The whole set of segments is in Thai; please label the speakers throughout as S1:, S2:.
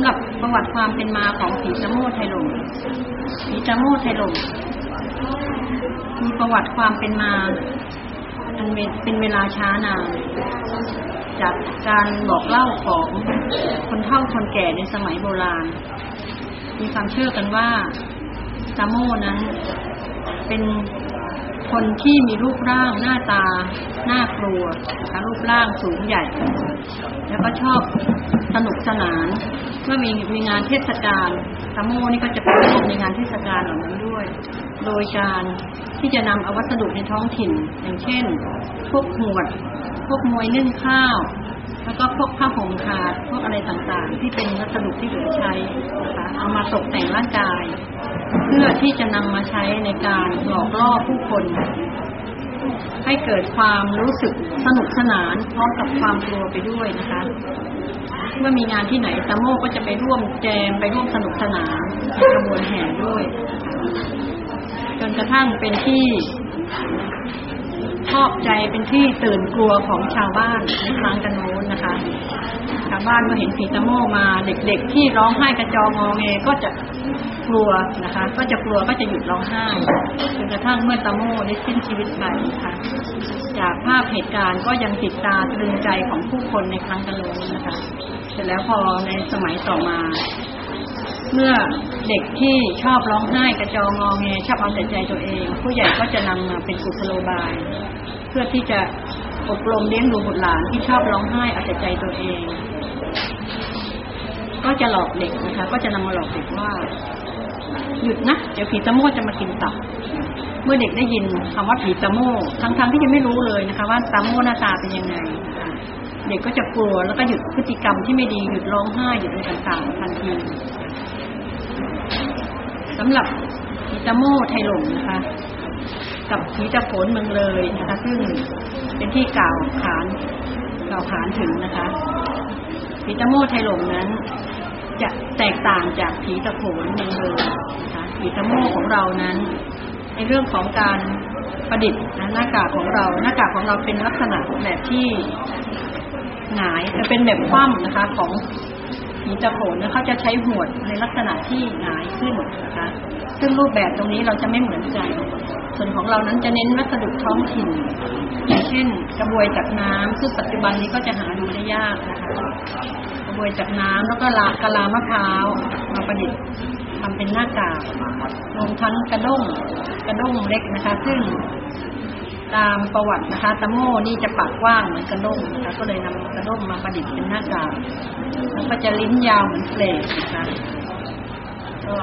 S1: ำหรับประวัติความเป็นมาของผีตะโมไทลงผีตะโมไทลงมีประวัติความเป็นมาอันเป็นเวลาช้านานจากการบอกเล่าของคนเฒ่าคนแก่ในสมัยโบราณ มีความเชื่อกันว่าตาโมนั้นเป็นคนที่มีรูปร่างหน้าตาหน่ากลัวรูปร่างสูงใหญ่ แล้วก็ชอบสนุกสนาน เมื่อมีมีงานเทศกาลตามโมนี่ก็จะไปร่วมในงานเทศกาลเหล่านั้นด้วย โดยการที่จะนำเอาวัสดุในท้องถิ่น อย่างเช่น พวกหวด พวกมวยนึ่งข้าว แล้วก็พวกผ้าห่มขาดพวกอะไรต่างๆ ที่เป็นวัสดุที่เหลือใช้นะคะเอามาตกแต่งร่างกาย เพื่อที่จะนำมาใช้ในการหลอกล่อผู้คน ให้เกิดความรู้สึกสนุกสนานพร้อมกับความกลัวไปด้วยนะคะ เมื่อมีงานที่ไหนตาโมก็จะไปร่วมแจมไปร่วมสนุกสนานในกระบวนแห่ด้วย จนกระทั่งเป็นที่ ชอบใจเป็นที่ตื่นกลัวของชาวบ้านในครั้งกันโน้นนะคะ ชาวบ้านเมื่อเห็นผีตะโมมาเด็กๆ ที่ร้องไห้กระจองงอแงก็จะกลัวนะคะ ก็จะกลัวก็จะหยุดร้องไห้จนกระทั่งเมื่อตะโมได้สิ้นชีวิตไปะค่ะจากภาพเหตุการณ์ก็ยังติดตาตรึงใจของผู้คนในครั้งกันโน้นนะคะ เสร็จแล้วพอในสมัยต่อมา เมื่อเด็กที่ชอบร้องไห้กระจองงอแงชอบเอาแต่ใจตัวเอง ผู้ใหญ่ก็จะนำมาเป็นกุศโลบาย เพื่อที่จะอบรมเลี้ยงดูบุตรหลานที่ชอบร้องไห้เอาแต่ใจตัวเอง ก็จะหลอกเด็กนะคะ ก็จะนำมาหลอกเด็กว่า หยุดนะเดี๋ยวผีตะโมจะมากินตับเมื่อเด็กได้ยินคำว่าผีตะโมทั้งๆที่ยังไม่รู้เลยนะคะ ว่าตะโมหน้าตาเป็นยังไงเด็กก็จะกลัวแล้วก็หยุดพฤติกรรมที่ไม่ดีหยุดร้องไห้หยุดอะไรต่างๆทันที สำหรับผีตะโมไทยหลงนะคะ กับผีตะโผนเมืองเลยนะคะ ซึ่งเป็นที่กล่าวขานกล่าวขานถึงนะคะผีตะโมไทยหลงนั้น จะแตกต่างจากผีตะโขนเมืองเลยนะคะผีตะโมของเรานั้น ในเรื่องของการประดิษฐ์หน้ากากของเราหน้ากากของเราเป็นลักษณะแบบที่หงายจะเป็นแบบคว่ำนะคะ ของ ผีตะโขนนะเขาจะใช้หวดในลักษณะที่หงายขึ้นนะคะซึ่งรูปแบบตรงนี้เราจะไม่เหมือนกันส่วนของเรานั้นจะเน้นวัสดุท้องถิ่น อย่างเช่น กระบวยจากน้ำซึ่งปัจจุบันนี้ก็จะหาดูได้ยากนะคะกระบวยจากน้ำแล้วก็ลากะลามะพร้าวมาประดิษฐ์ทำเป็นหน้ากากรวมทั้งกระด้งกระด้งเล็กนะคะ ซึ่ง ตามประวัตินะคะตะโม่นี่จะปากกว้างเหมือนกระด้งนะคะ ก็เลยนำกระด้งมาประดิษฐ์เป็นหน้ากากแล้วก็จะลิ้นยาวเหมือนเฟลกนะคะก็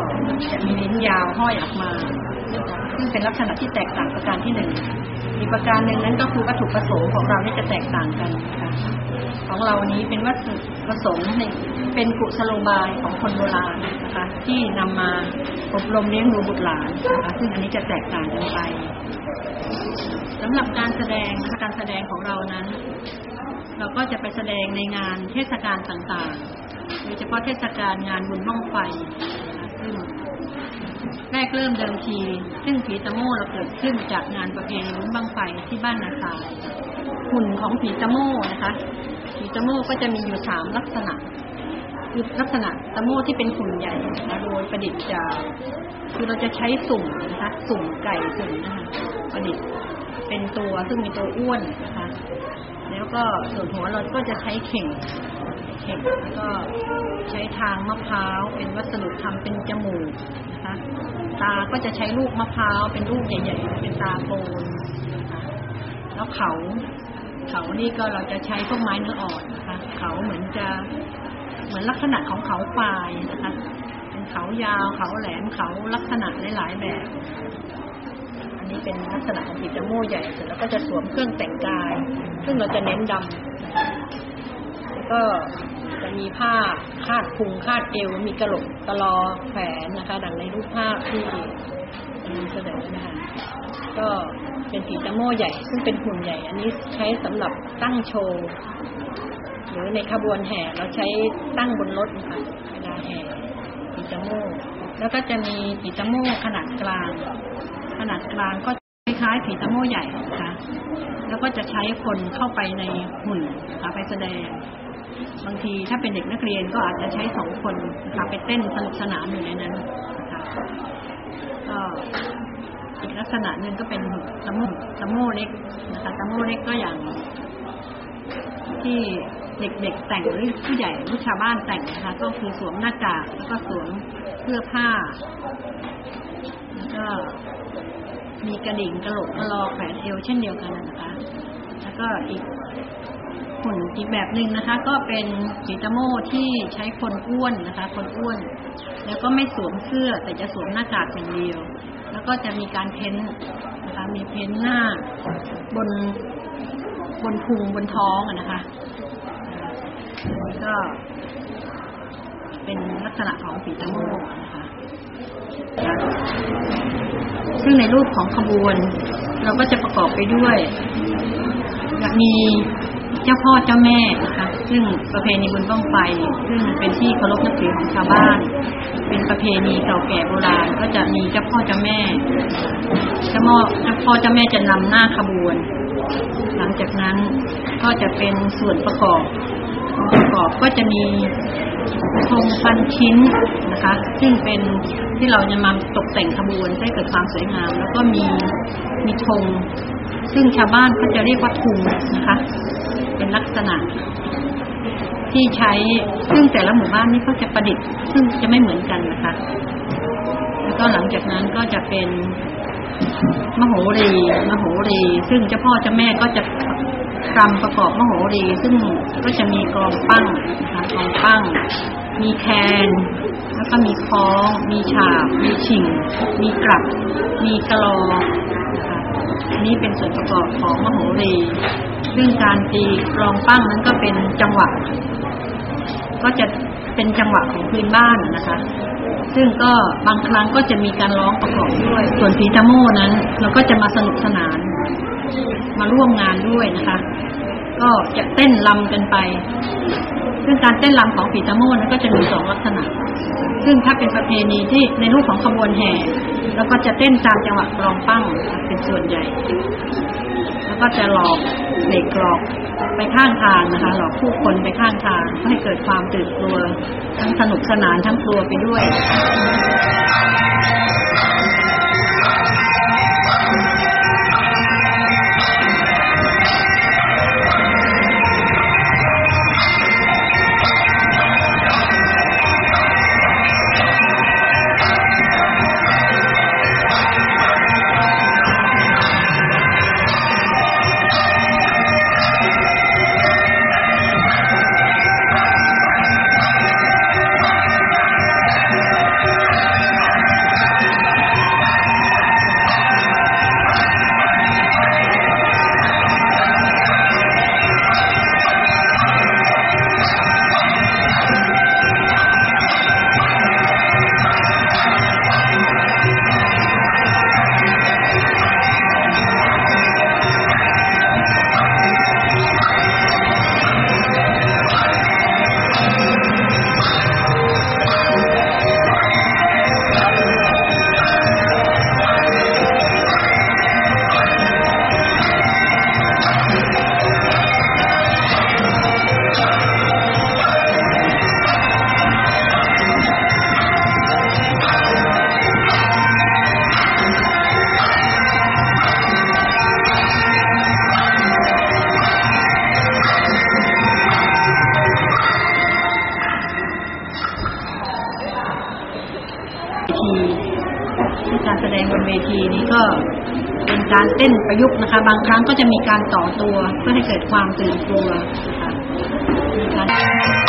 S1: จะมีลิ้นยาวห้อยออกมาซึ่งเป็นลักษณะที่แตกต่างประการที่หนึ่งอีกประการหนึ่งนั้นก็คือวัตถุประสงค์ของเราที่จะแตกต่างกันนะคะของเรานี้เป็นวัตถุประสงค์หนึ่งเป็นกุศโลบายของคนโบราณนะคะ ที่นำมาอบรมเลี้ยงดูบุตรหลานนะคะซึ่งอันนี้จะแตกต่างกันไป สำหรับการแสดงการแสดงของเรานั้น เราก็จะไปแสดงในงานเทศกาลต่างๆ โดยเฉพาะเทศกาลงานบุญบ้องไฟนะคะซึ่งแรกเริ่มเดิมที ซึ่งผีตะโม่เราเกิดขึ้นจากงานประเพณีบุญบ้องไฟที่บ้านนาคาหุ่นของผีตะโม่นะคะผีตะโม่ก็จะมีอยู่สามลักษณะคือลักษณะตะโม่ที่เป็นหุ่นใหญ่นะโดยประดิษฐ์จากคือเราจะใช้สุ่มนะคะสุ่มไก่สุ่มนะคะประดิษฐ์ เป็นตัวซึ่งมีตัวอ้วนนะคะ แล้วก็ส่วนหัวเราก็จะใช้เข่งเข่งแล้วก็ใช้ทางมะพร้าวเป็นวัสดุทำเป็นจมูกนะคะ ตาก็จะใช้ลูกมะพร้าวเป็นลูกใหญ่ๆ เป็นตาโกนแล้วเขาเขานี่ก็เราจะใช้พวกไม้เนื้ออ่อนนะคะ เขาเหมือนจะเหมือนลักษณะของเขาปลายนะคะ เป็นเขายาวเขาแหลมเขาลักษณะหลายๆแบบ นี้เป็นลักษณะของผีจมูกใหญ่เสร็จแล้วก็จะสวมเครื่องแต่งกาย ซึ่งเราจะเน้นดำแล้วก็จะมีผ้าคาดพุงคาดเอวมีกระโหลกตะลอแขวนนะคะ ดังในรูปภาพที่นำเสนอนะคะก็เป็นผีตะโม่ใหญ่ ซึ่งเป็นหุ่นใหญ่ อันนี้ใช้สำหรับตั้งโชว์หรือในขบวนแห่เราใช้ตั้งบนรถนะคะเวลาแห่ผีตะโม่แล้วก็จะมีผีตะโม่ขนาดกลาง ขนาดกลางก็ใช้ล้ายๆผีตะโม่ใหญ่นะคะแล้วก็จะใช้คนเข้าไปในหุ่นนะคะไปแสดง บางทีถ้าเป็นเด็กนักเรียนก็อาจจะใช้สองคนนะคะไปเต้นสนุกสนานอยู่ในนั้นนะคะก็อีกลักษณะหนึ่งก็เป็นตะโม่ตะโม่เล็กนะคะตะโม่เล็กก็อย่าง ที่เด็กๆแต่งหรือผู้ใหญ่หรือชาวบ้านแต่งนะคะก็คือสวมหน้ากากแล้วก็สวมเสื้อผ้า มีกระดิ่งกระโหลกกระลอแขวนเอวเช่นเดียวกันนะคะ แล้วก็อีกหุ่นอีกแบบหนึ่งนะคะ ก็เป็นผีตะโมที่ใช้คนอ้วนนะคะ คนอ้วน แล้วก็ไม่สวมเสื้อแต่จะสวมหน้ากากอย่างเดียว แล้วก็จะมีการเพ้นนะคะ มีเพ้นหน้าบนบนพุงบนท้องอะนะคะนี่ก็ เป็นลักษณะของผีตะโมนะคะ ซึ่งในรูปของขบวน เราก็จะประกอบไปด้วยมีเจ้าพ่อเจ้าแม่นะคะซึ่งประเพณีบุญบ้องไฟซึ่งเป็นที่เคารพนับถือของชาวบ้าน เป็นประเพณีเก่าแก่โบราณก็จะมีเจ้าพ่อเจ้าแม่เจ้าพ่อเจ้าพ่อเจ้าแม่จะนำหน้าขบวน หลังจากนั้นก็จะเป็นส่วนประกอบประกอบก็จะมี ธงพันชิ้นนะคะ ซึ่งเป็นที่เราจะมาตกแต่งขบวนให้เกิดความสวยงาม แล้วก็มีมีธงซึ่งชาวบ้านเขาจะเรียกว่าทุงนะคะ เป็นลักษณะที่ใช้ซึ่งแต่ละหมู่บ้านนี่เขาจะประดิษฐ์ ซึ่งจะไม่เหมือนกันนะคะ แล้วก็หลังจากนั้นก็จะเป็นมโหรีมโหรี ซึ่งเจ้าพ่อเจ้าแม่ก็จะรำประกอบมโหรี ซึ่งก็จะมีกลองปั้งนะคะกลองปั้ง มีแคนแล้วก็มีคล้อง มีฉาบ มีฉิง มีกลับ มีกลองนะคะอันนี้เป็นส่วนประกอบของมโหรี ซึ่งการตีกลองปั้งนั้นก็เป็นจังหวะ ก็จะเป็นจังหวะของพื้นบ้านนะคะ ซึ่งก็บางครั้งก็จะมีการร้องประกอบด้วย ส่วนผีตะโม่นั้น เราก็จะมาสนุกสนาน มาร่วมงานด้วยนะคะ ก็จะเต้นลำกันไป ซึ่งการเต้นลำของผีตะโมนั้นก็จะมีสองลักษณะ ซึ่งถ้าเป็นประเพณีที่ในรูปของขบวนแห่ แล้วก็จะเต้นตามจังหวะกลองปั้งเป็นส่วนใหญ่ แล้วก็จะหลอกเด็กหลอกไปข้างทางนะคะ หลอกผู้คนไปข้างทางเพื่อให้เกิดความตื่นกลัว ทั้งสนุกสนานทั้งกลัวไปด้วย การแสดงบนเวทีนี้ก็เป็นการเต้นประยุกต์นะคะ บางครั้งก็จะมีการต่อตัวเพื่อให้เกิดความตื่นตัวนะคะ